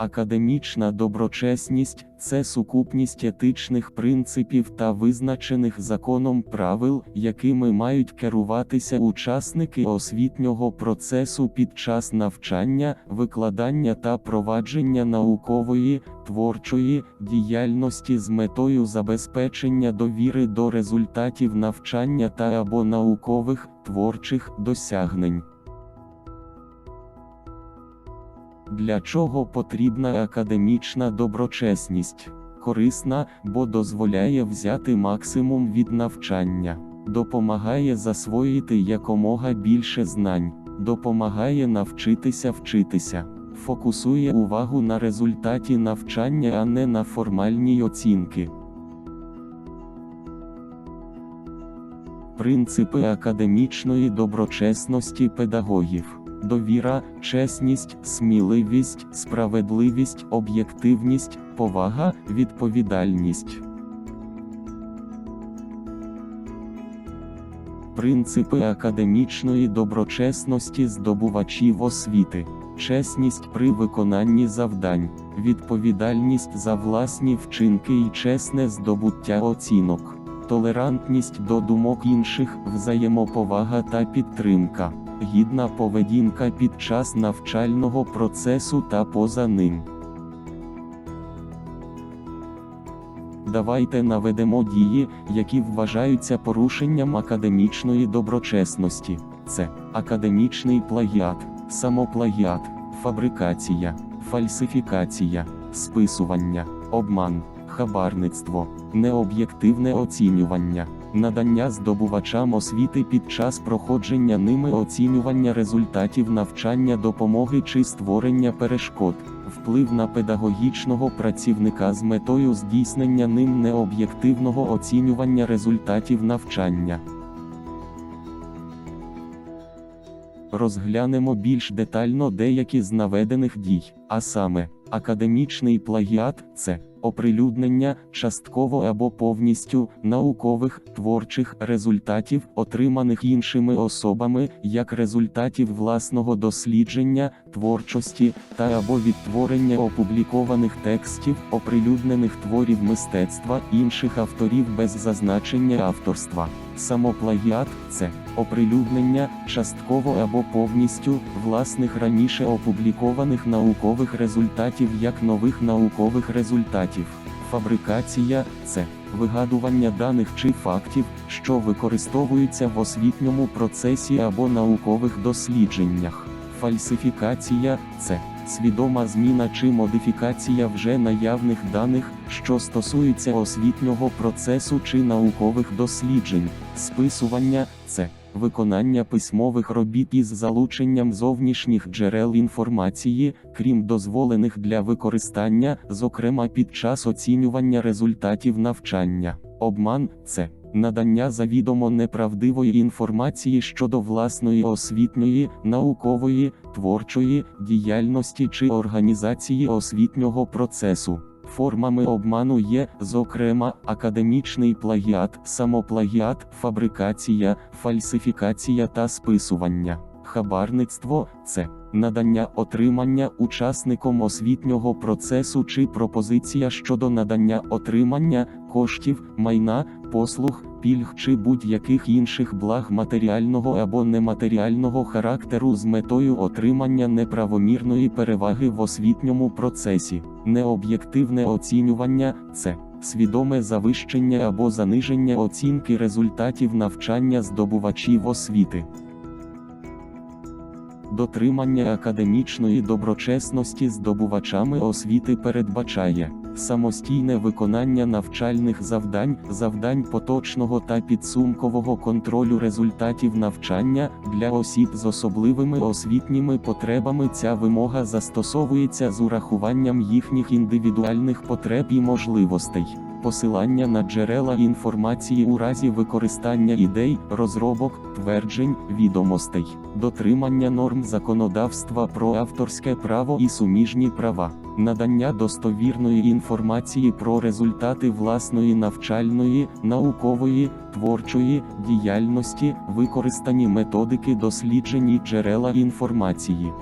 Академічна доброчесність це сукупність етичних принципів та визначених законом правил, якими мають керуватися учасники освітнього процесу під час навчання, викладання та провадження наукової, творчої діяльності з метою забезпечення довіри до результатів навчання та або наукових, творчих досягнень. Для чого потрібна академічна доброчесність? Корисна, бо дозволяє взяти максимум від навчання, допомагає засвоїти якомога більше знань, допомагає навчитися вчитися, фокусує увагу на результаті навчання, а не на формальній оцінки. Принципи академічної доброчесності педагогів. Довіра, чесність, сміливість, справедливість, об'єктивність, повага, відповідальність. Принципи академічної доброчесності здобувачів освіти. Чесність при виконанні завдань, відповідальність за власні вчинки і чесне здобуття оцінок, толерантність до думок інших, взаємоповага та підтримка гідна поведінка під час навчального процесу та поза ним. Давайте наведемо дії, які вважаються порушенням академічної доброчесності. Це академічний плагіат, самоплагіат, фабрикація, фальсифікація, списування, обман, хабарництво, необ'єктивне оцінювання надання здобувачам освіти під час проходження ними оцінювання результатів навчання допомоги чи створення перешкод, вплив на педагогічного працівника з метою здійснення ним необ'єктивного оцінювання результатів навчання. Розглянемо більш детально деякі з наведених дій, а саме, академічний плагіат це оприлюднення частково або повністю наукових творчих результатів, отриманих іншими особами, як результатів власного дослідження, творчості та або відтворення опублікованих текстів, оприлюднених творів мистецтва інших авторів без зазначення авторства. Самоплагіат це оприлюднення частково або повністю власних раніше опублікованих наукових результатів як нових наукових результатів. Фабрикація це вигадування даних чи фактів, що використовуються в освітньому процесі або наукових дослідженнях. Фальсифікація це свідома зміна чи модифікація вже наявних даних, що стосуються освітнього процесу чи наукових досліджень. Списування це виконання письмових робіт із залученням зовнішніх джерел інформації, крім дозволених для використання, зокрема під час оцінювання результатів навчання. Обман це надання завідомо неправдивої інформації щодо власної освітньої, наукової, творчої діяльності чи організації освітнього процесу. Формами обману є, зокрема, академічний плагіат, самоплагіат, фабрикація, фальсифікація та списування. Хабарництво це надання отримання учасником освітнього процесу чи пропозиція щодо надання отримання коштів, майна, послуг, пільг чи будь-яких інших благ матеріального або нематеріального характеру з метою отримання неправомірної переваги в освітньому процесі. Необ'єктивне оцінювання це свідоме завищення або заниження оцінки результатів навчання здобувачів освіти. Дотримання академічної доброчесності здобувачами освіти передбачає самостійне виконання навчальних завдань, завдань поточного та підсумкового контролю результатів навчання для осіб з особливими освітніми потребами. Ця вимога застосовується з урахуванням їхніх індивідуальних потреб і можливостей. Посилання на джерела інформації у разі використання ідей, розробок, тверджень, відомостей, дотримання норм законодавства про авторське право і суміжні права, надання достовірної інформації про результати власної навчальної, наукової, творчої діяльності, використані методики досліджені джерела інформації.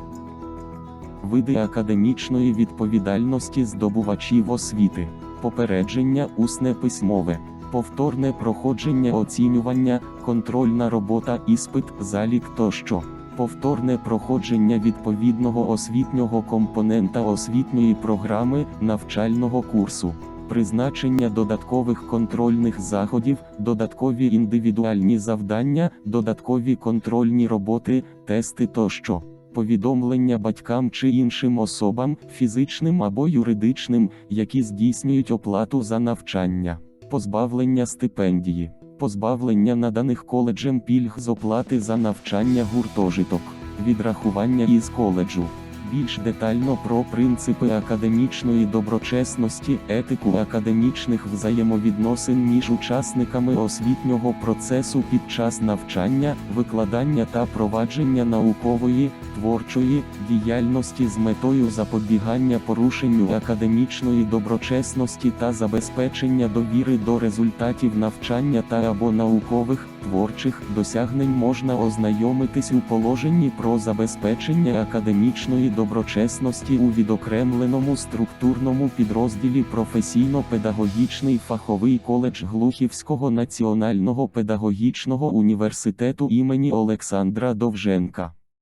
види академічної відповідальності здобувачів освіти, попередження усне письмове, повторне проходження оцінювання, контрольна робота, іспит, залік тощо. Повторне проходження відповідного освітнього компонента освітньої програми навчального курсу, призначення додаткових контрольних заходів, додаткові індивідуальні завдання, додаткові контрольні роботи, тести тощо. Повідомлення батькам чи іншим особам, фізичним або юридичним, які здійснюють оплату за навчання, позбавлення стипендії, позбавлення наданих коледжем пільг з оплати за навчання гуртожиток, відрахування із коледжу. Більш детально про принципи академічної доброчесності, етику академічних взаємовідносин між учасниками освітнього процесу під час навчання, викладання та провадження наукової, творчої діяльності з метою запобігання порушенню академічної доброчесності та забезпечення довіри до результатів навчання та або наукових, творчих досягнень можна ознайомитись у положенні про забезпечення академічної доброчесності у відокремленому структурному підрозділі професійно-педагогічний фаховий коледж Глухівського національного педагогічного університету імені Олександра Довженка.